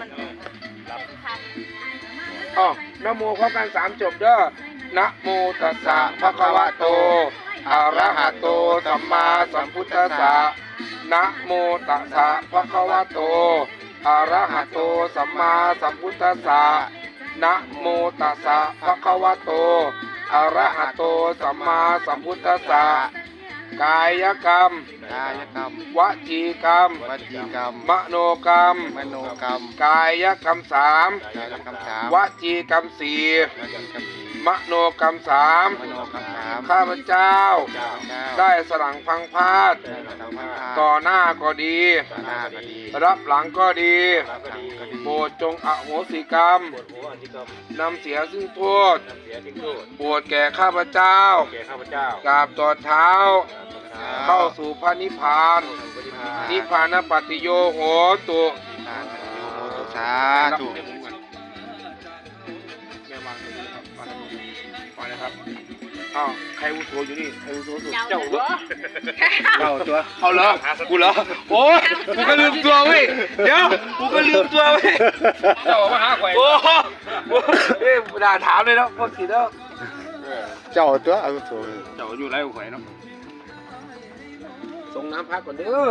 มันรับอ๋อนโมพร้อมกันสามจบเด้อนะโมตัสสะภะคะวะโตอะระหะโตสัมมาสัมพุทธัสสะนะโมตัสสะภะคะวะโตอะระหะโตสัมมาสัมพุทธัสสะนะโมตัสสะภะคะวะโตอะระหะโตสัมมาสัมพุทธัสสะ กายกรรม กายกรรมวจีกรรม วจีกรรม มโนกรรม มโนกรรม กายกรรมสามกายกรรมสามวจีกรรมสี่วจีกรรมสี่มโนกรรมสามมโนกรรมสามข้าพเจ้าเจ้าเจ้าได้สลังพังพาดได้สลังพังพาต่อหน้าก็ดีต่อหน้าก็ดีรับหลังก็ดี รับหลังก็ดีโปรดจงอโหสิกรรมปวดหัวอธิกรรมนำเสียซึ่งโทษนำเสียทิ้งโทษโปรดแก่ข้าพเจ้าแก่ข้าพเจ้า กราบต่อเท้า เข้าสู่พระนิพพานปฏิภานิพพานปฏิโยโหตุสาธุสาธุแม่วางตรงนี้ครับวางตรงนี้วางนะครับอ้าวใครอุโสอยู่นี่ใครอุโสสุดเจ้าเหรอเจ้าตัวเอาเหรอกูเหรอโอ้ยกูก็ลืมตัวเว้ยเดี๋ยวกูก็ลืมตัวเว้ยเจ้ามาหาข่อยโอ้โหเอ้ยด่าถามเลยเนาะพวกสีแล้วเจ้าตัวอาวุโสเจ้าอยู่ไรข่อยเนาะ ส่งน้ำพักก่อนเด้อ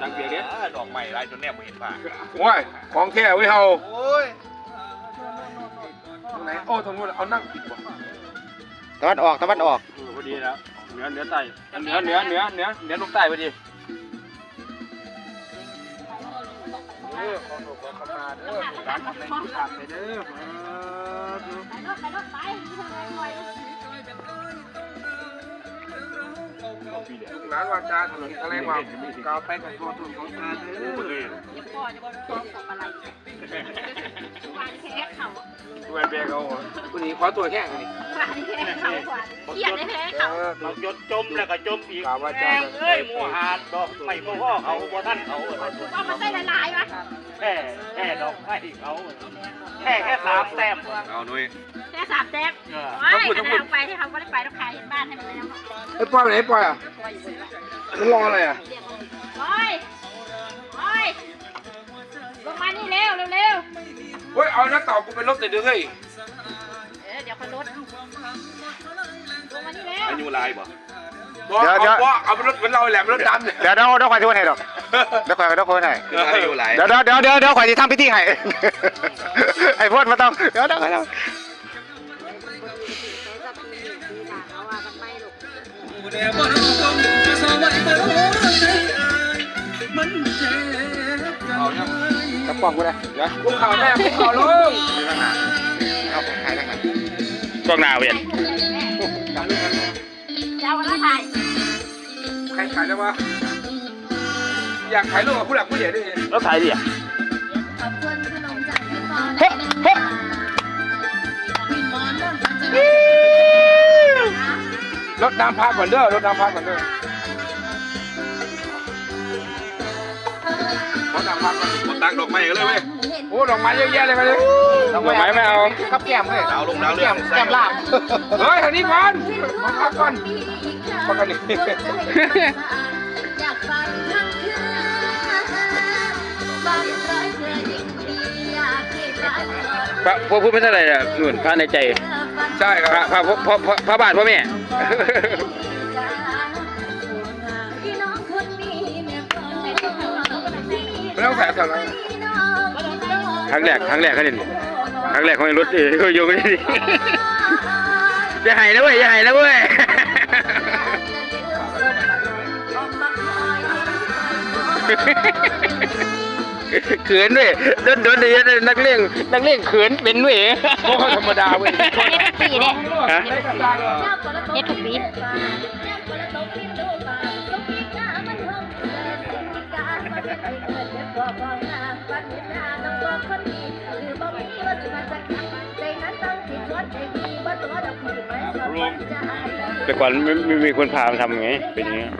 จังเปียกเนี้ยดอกใหม่ลายจนแนบไม่เห็นผ้าโอ้ยของแค่ไว้เฮาโอ้ยตรงไหนโอ้ตรงนู้นเอานั่งผิดว่ะตะวันออกตะวันออกเออพอดีแล้วเหนือเหนือใต้เหนือเหนือเหนือเหนือเหนือลงใต้พอดีเออขอโทษขอขมาเด้อร้านทำในที่ขาดไปเด้อไปรถไปรถไป หลานวาจาถนนทะไรมากาวไปกับตัวตุ่นของตาเด้อเลยจะพ่อจะบอกต้องตกอะไรวานแค่เขาตัวเบียกเอาวันนี้ขอตัวแค่นี้ วานแค่เขาวานเขียนได้แค่เขาเราจดจมแล้วก็จมอีกแม่งเอ้ยหมูหาดดอกไม่พ่อเขาบ่ท่านเขาว่ามันได้ละลายวะแค่แค่ดอกไม้เขาแค่แค่สามแต้มเอาหนุ่ยแค่สามแต้มไม่กราไปที่เขาไม่ได้ไปต้องขาเห็นบ้านให้มันเลยนะไอ้ปอยไหนปอยอะมันรออะไรอะโอ้ยโอ้ยลงมานี่เร็วเร็วเร็วเฮ้ยเอาหน้าเต่ากูเป็นรถติดเลย อายุลายบ่บอกเอาว่าเอาเป็นรถเหมือนเราแหละเป็นรถดำเนี่ยเดี๋ยวเดี๋ยวเดี๋ยวข่อยจะวันให้ดอกเดี๋ยวข่อยเดี๋ยวข่อยให้อายุลายเดี๋ยวเดี๋ยวเดี๋ยวเดี๋ยวเดี๋ยวข่อยจะทำพิธีให้ ไอ้พวดมาต้องเดี๋ยวเดี๋ยวเดี๋ยวกระป๋องกูเลยเดี๋ยวกูข่าวแม่กูข่าวลงมีข้างหน้าเอาผมถ่ายข้างหน้าช่วงหน้าเวียน เจ้าละถ่ายใครขายได้วะอยากขายลูกกับผู้หลักผู้ใหญ่ด้วยแล้วถ่ายดิอะขอบคุณขนมจากพี่ปอเฮ้เฮ้รถน้ำพักก่อนเด้อรถน้ำพักก่อนเด้อ รถน้ำพักก่อนหมดตังดอกไม้กันเลยเว้ยโอ้ดอกไม้เยอะแยะเลยกันเลยดอกไม้ไม่เอากับแก้มเลยดาวลงดาวเรื่องแก้มลาบเฮ้ยทางนี้ก่อนมาพักก่อนพักกันนี่อยากฟังทั้งคืนฟังร้อยเธอยิ่งดีอยากให้รักพระพระพูดไม่ใช่อะไรอะนุ่นพระในใจ ใช่คพรัระบพระพระพระพระบาทพ่อแม่ ไม่ต้องใส่สับแล้วครั้งแรกครั้งแรกเขาเด่นครั้งแรกของไอ้รถเอ้ยเขาโยงกันดิอย่าหายนะเว้ยอย่าหายนะเว้ยเขินด้วยโดนโดนเดี๋ยวนักเลี้ยงนักเลี้ยงเขินเป็นเว้ยพวกเขาธรรมดาเว้ยปีเนี่ยฮะเฮ็ดทุกปี แต่ก่อนไม่ไม่มีคนพามาทำไงเป็นอย่างเงี้ย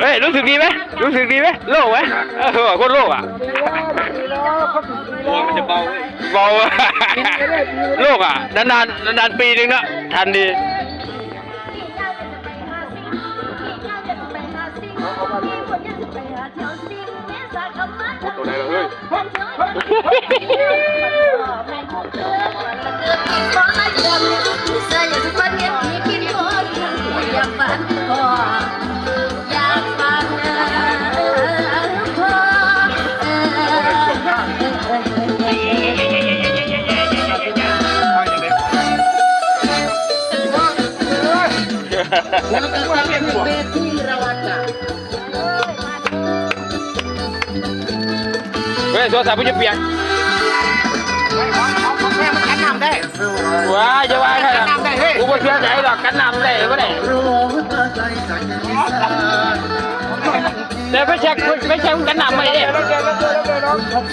เฮ้ยรู้สึกดีไหมรู้สึกดีไหมโล่งไหมเออโคตรโล่งอะมันจะเบาเบาอะโล่งอะนานๆนานๆปีนึงนะทันดี ขอให้เกิดเสียอย่างฝันเห็นผีกินคนอยากฝันพออยากฝันพอเฮ้ยโทรศัพท์กูจะเปียกว้าจะว่าใช่หรอกูก็เชื่อใจหรอกกันนำได้ก็ได้แต่ไม่ใช่ไม่ใช่กันนำไม่ได้แล้วเจอแล้วเจอแล้วเจอน้อง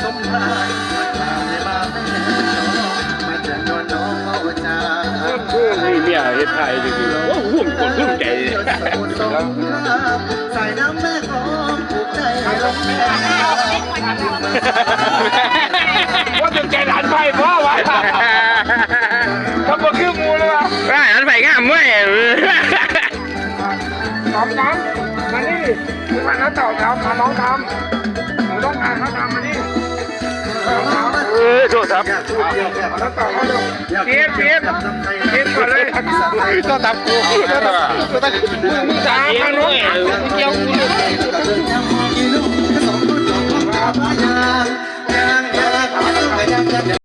นี่เมียเฮ็ดไทยจริงๆโอ้โหผมคนรุ่มใจสายน้ำแม่ของผูกใจลงแม่ ว่าจะใจหลานไพ่พ่อวะเขาบอกคือมูเลยวะว่าอันไปงามเว้ยทำน้ำมานี่มึงมาน้าเต่าทำมาน้องทำมึงต้องงานเขาทำมานี่เอาทำเออโทรศัพท์น้าเต่าเขาดูเทียบเทียบเทียบก่อนเลยโทรศัพท์กูโทรศัพท์โทรศัพท์มึงสามมาน้องเกี่ยวส ¡Apagad! ¡Apagad! ¡Apagad! ¡Apagad!